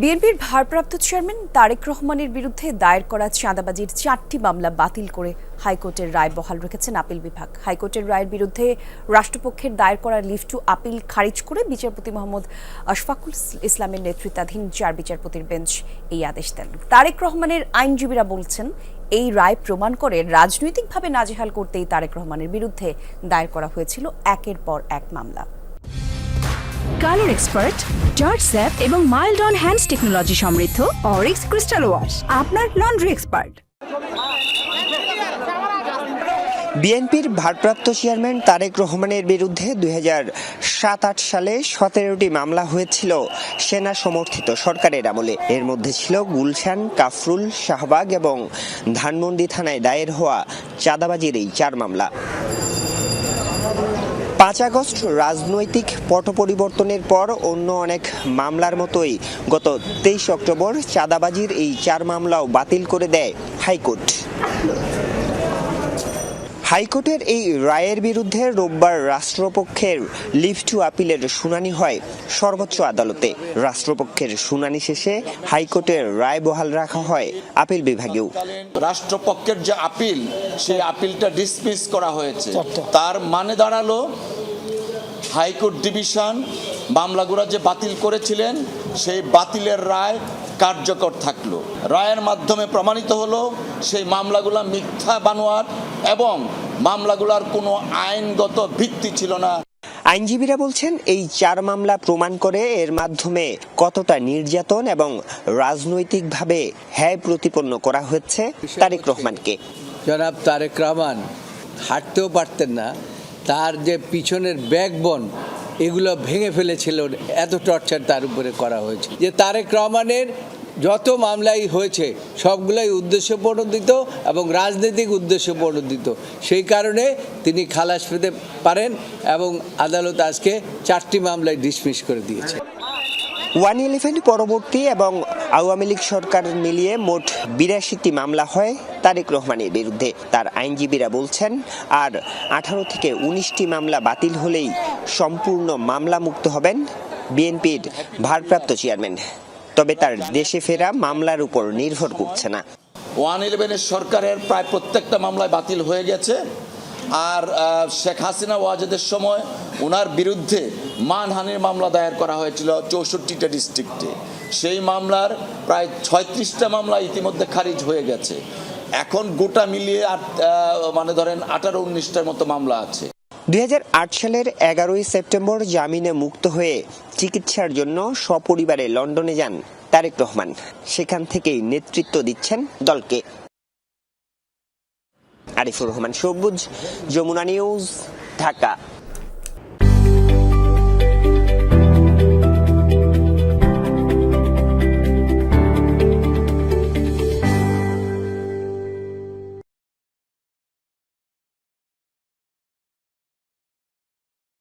বিএনপির ভারপ্রাপ্ত চেয়ারম্যান তারেক রহমানের বিরুদ্ধে দায়ের করা চাঁদাবাজির চারটি মামলা বাতিল করে হাইকোর্টের রায় বহাল রেখেছেন আপিল বিভাগ। হাইকোর্টের রায়ের বিরুদ্ধে রাষ্ট্রপক্ষের দায়ের করা লিভ টু আপিল খারিজ করে বিচারপতি মোহাম্মদ আশফাকুল ইসলামের নেতৃত্বাধীন চার বিচারপতির বেঞ্চ এই আদেশ দেন। তারেক রহমানের আইনজীবীরা বলছেন, এই রায় প্রমাণ করে রাজনৈতিকভাবে নাজেহাল করতেই তারেক রহমানের বিরুদ্ধে দায়ের করা হয়েছিল একের পর এক মামলা। কালার এক্সপার্ট জর্জ স্যাপ এবং মাইল্ড অন হ্যান্ডস টেকনোলজি সমৃদ্ধ অরিক্স ক্রিস্টাল ওয়াশ, আপনার লন্ড্রি এক্সপার্ট। বিএনপির ভারপ্রাপ্ত চেয়ারম্যান তারেক রহমানের বিরুদ্ধে দুই সাত আট সালে সতেরোটি মামলা হয়েছিল সেনা সমর্থিত সরকারের আমলে। এর মধ্যে ছিল গুলশান, কাফরুল, শাহবাগ এবং ধানমন্ডি থানায় দায়ের হওয়া চাঁদাবাজির এই চার মামলা। পাঁচ আগস্ট রাজনৈতিক পট পরিবর্তনের পর অন্য অনেক মামলার মতোই গত তেইশ অক্টোবর চাঁদাবাজির এই চার মামলাও বাতিল করে দেয় হাইকোর্ট। হাইকোর্টের এই রায়ের বিরুদ্ধে রোববার রাষ্ট্রপক্ষের লিভ টু আপিলের শুনানি হয় সর্বোচ্চ আদালতে। রাষ্ট্রপক্ষের শুনানি শেষে হাইকোর্টের রায় বহাল রাখা হয় আপিল বিভাগেও। রাষ্ট্রপক্ষের যে আপিল সেই আপিলটা ডিসমিস করা হয়েছে। তার মানে দাঁড়াল হাইকোর্ট ডিভিশন মামলাগুলো যে বাতিল করেছিলেন সেই বাতিলের রায় কার্যকর থাকল। রায়ের মাধ্যমে প্রমাণিত হলো সেই মামলাগুলো মিথ্যা বানোয়ার এবং মামলাগুলোর কোনো আইনগত ভিত্তি ছিল না। আইনজীবীরা বলছেন এই চার মামলা প্রমাণ করে এর মাধ্যমে কতটা নির্যাতন এবং রাজনৈতিকভাবে হ্যায় প্রতিপন্ন করা হচ্ছে তারেক রহমানকে। জনাব তারেক রহমান হাঁটতেও পারতেন না। তার যে পিছনের ব্যাকবন এগুলো ভেঙে ফেলেছিল এত টর্চার তার উপরে করা হয়েছে। যে তারেক রহমানের যত মামলাই হয়েছে, সবগুলোই উদ্দেশ্য প্রণোদিত এবং রাজনৈতিক উদ্দেশ্য প্রণোদিত। সেই কারণে তিনি খালাস পেতে পারেন এবং আদালত আজকে চারটি মামলায় ডিসমিস করে দিয়েছে। ওয়ান ইলেভেন পরবর্তী এবং আওয়ামী লীগ সরকার মিলিয়ে মোট বিরাশিটি মামলা হয় তারেক রহমানের বিরুদ্ধে। তার আইনজীবীরা বলছেন, আর আঠারো থেকে উনিশটি মামলা বাতিল হলেই সম্পূর্ণ মামলা মুক্ত হবেন বিএনপির ভারপ্রাপ্ত চেয়ারম্যান। তবে তার দেশে ফেরা মামলার উপর নির্ভর করছে না। ওয়ান ইলেভেনের সরকারের প্রায় প্রত্যেকটা মামলায় বাতিল হয়ে গেছে। আর শেখ হাসিনা ওয়াজেদের সময় ওনার বিরুদ্ধে মানহানির মামলা দায়ের করা হয়েছিল চৌষট্টিটা ডিস্ট্রিক্টে। সেই মামলার প্রায় ছয়ত্রিশটা মামলা ইতিমধ্যে খারিজ হয়ে গেছে। এখন গোটা মিলিয়ে মানে ধরেন আঠারো, উনিশটার মতো মামলা আছে। দুই সালের এগারোই সেপ্টেম্বর জামিনে মুক্ত হয়ে চিকিৎসার জন্য সপরিবারে লন্ডনে যান তারেক রহমান। সেখান থেকেই নেতৃত্ব দিচ্ছেন দলকে। আরিফুর রহমান, সবুজ, যমুনা নিউজ, ঢাকা।